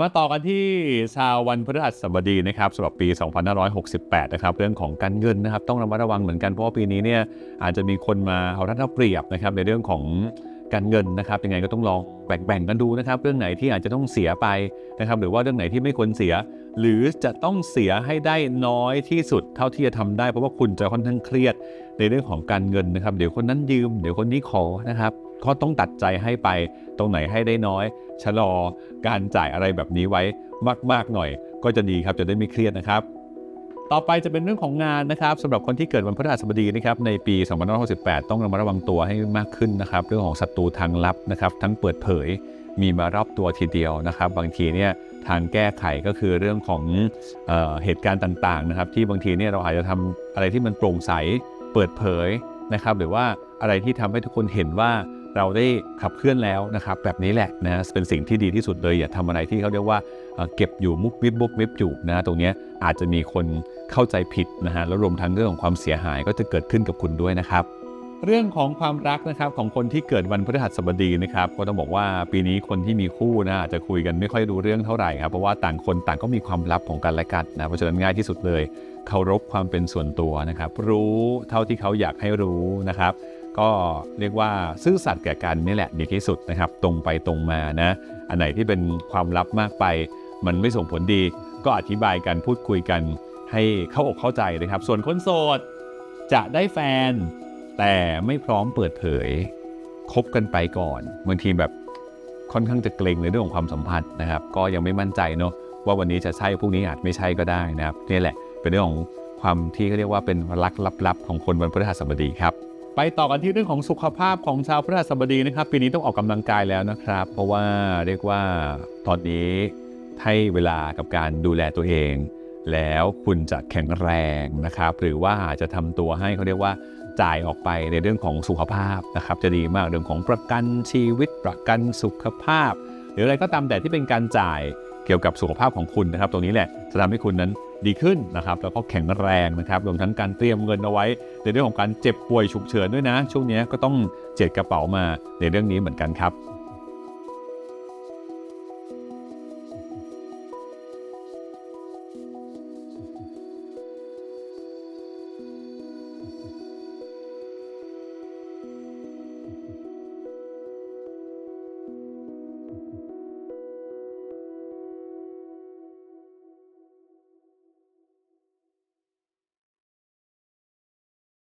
มาต่อกันที่ชาววันพฤหัสบดีนะครับสำหรับปี 2568 นะครับเรื่องของการเงินนะครับต้องระมัดระวังเหมือนกันเพราะว่าปีนี้เนี่ยอาจจะมีคนมาเอารัดเอาเปรียบนะครับในเรื่องของการเงินนะครับยังไงก็ต้องลองแบ่งๆกันดูนะครับ เรื่องไหนที่อาจจะต้องเสียไปนะครับหรือว่าเรื่องไหนที่ไม่ควรเสีย หรือจะต้องเสียให้ได้น้อยที่สุดเท่าที่จะทำได้เพราะว่าคุณจะค่อนข้างเครียดในเรื่องของการเงินนะครับ เดี๋ยวคนนั้นยืม เดี๋ยวคนนี้ขอนะครับ ก็ต้องตัดใจให้ไปตรงไหนให้ได้น้อย ชะลอการจ่ายอะไรแบบนี้ไว้มาก ๆ หน่อย ก็จะดีครับจะได้ไม่เครียดนะครับ ต่อไปจะเป็นเรื่องของงานนะครับสำหรับคนที่เกิดวันพฤหัสบดีนะครับในปี 2568 ต้องระมัดระวังตัวให้มากขึ้นนะครับ เรื่องของศัตรูทางลับนะครับ ทั้งเปิดเผยมีมารอบตัวทีเดียวนะครับ บางทีเนี่ยทางแก้ไขก็คือเรื่องของเออเหตุการณ์ต่างๆนะครับ ที่บางทีเนี่ยเราอาจจะทำอะไรที่มันโปร่งใสเปิดเผยนะครับ หรือว่าอะไรที่ทำให้ทุกคนเห็นว่า เราได้ขับเคลื่อนแล้วนะครับแบบนี้แหละนะเป็นสิ่งที่ดีที่สุดเลยอย่าทำอะไรที่เขาเรียกว่าเอ่อเก็บอยู่มุกมิบมุกมิบอยู่นะตรงนี้อาจจะมีคนเข้าใจผิดนะฮะแล้วรวมทั้งเรื่องของความเสียหายก็จะเกิดขึ้นกับคุณด้วยนะครับเรื่องของความรักนะครับของคนที่เกิดวันพฤหัสบดีนะครับก็ต้องบอกว่าปีนี้คนที่มีคู่นะอาจจะคุยกันไม่ค่อยรู้เรื่องเท่าไหร่ครับเพราะว่าต่างคนต่างก็มีความลับของกันและกันนะเพราะฉะนั้นง่ายที่สุดเลยเคารพความเป็นส่วนตัวนะครับรู้เท่าที่เขาอยากให้รู้นะครับ ก็เรียกว่าซื่อสัตย์แก่กันนี่แหละดีที่สุดนะครับ ตรงไปตรงมานะ อันไหนที่เป็นความลับมากไป มันไม่ส่งผลดี ก็อธิบายกันพูดคุยกันให้เข้าอกเข้าใจนะครับ ส่วนคนโสดจะได้แฟน แต่ไม่พร้อมเปิดเผยคบกันไปก่อนบางทีแบบค่อนข้างจะเกรงในเรื่องของความสัมพันธ์นะครับ ก็ยังไม่มั่นใจเนาะว่าวันนี้จะใช่พรุ่งนี้อาจไม่ใช่ก็ได้นะครับนี่แหละเป็นเรื่องของความที่เขาเรียกว่าเป็นรักลับๆของคนวันพฤหัสบดีครับ ไปต่อกันที่เรื่องของสุขภาพของชาวพฤหัสบดีนะครับ ปีนี้ต้องออกกำลังกายแล้วนะครับ เพราะว่าเรียกว่าตอนนี้ให้เวลากับการดูแลตัวเอง แล้วคุณจะแข็งแรงนะครับ หรือว่าจะทำตัวให้เขาเรียกว่าจ่ายออกไปในเรื่องของสุขภาพนะครับ จะดีมากเรื่องของประกันชีวิตประกันสุขภาพ หรืออะไรก็ตามแต่ที่เป็นการจ่ายเกี่ยวกับสุขภาพของคุณนะครับ ตรงนี้แหละจะทำให้คุณนั้น ดีขึ้นนะครับแล้วก็แข็งแรงนะครับรวมทั้งการเตรียมเงินเอาไว้ ในเรื่องของการเจ็บป่วยฉุกเฉินด้วยนะ ช่วงนี้ก็ต้องเจ็ดกระเป๋ามาในเรื่องนี้เหมือนกันครับ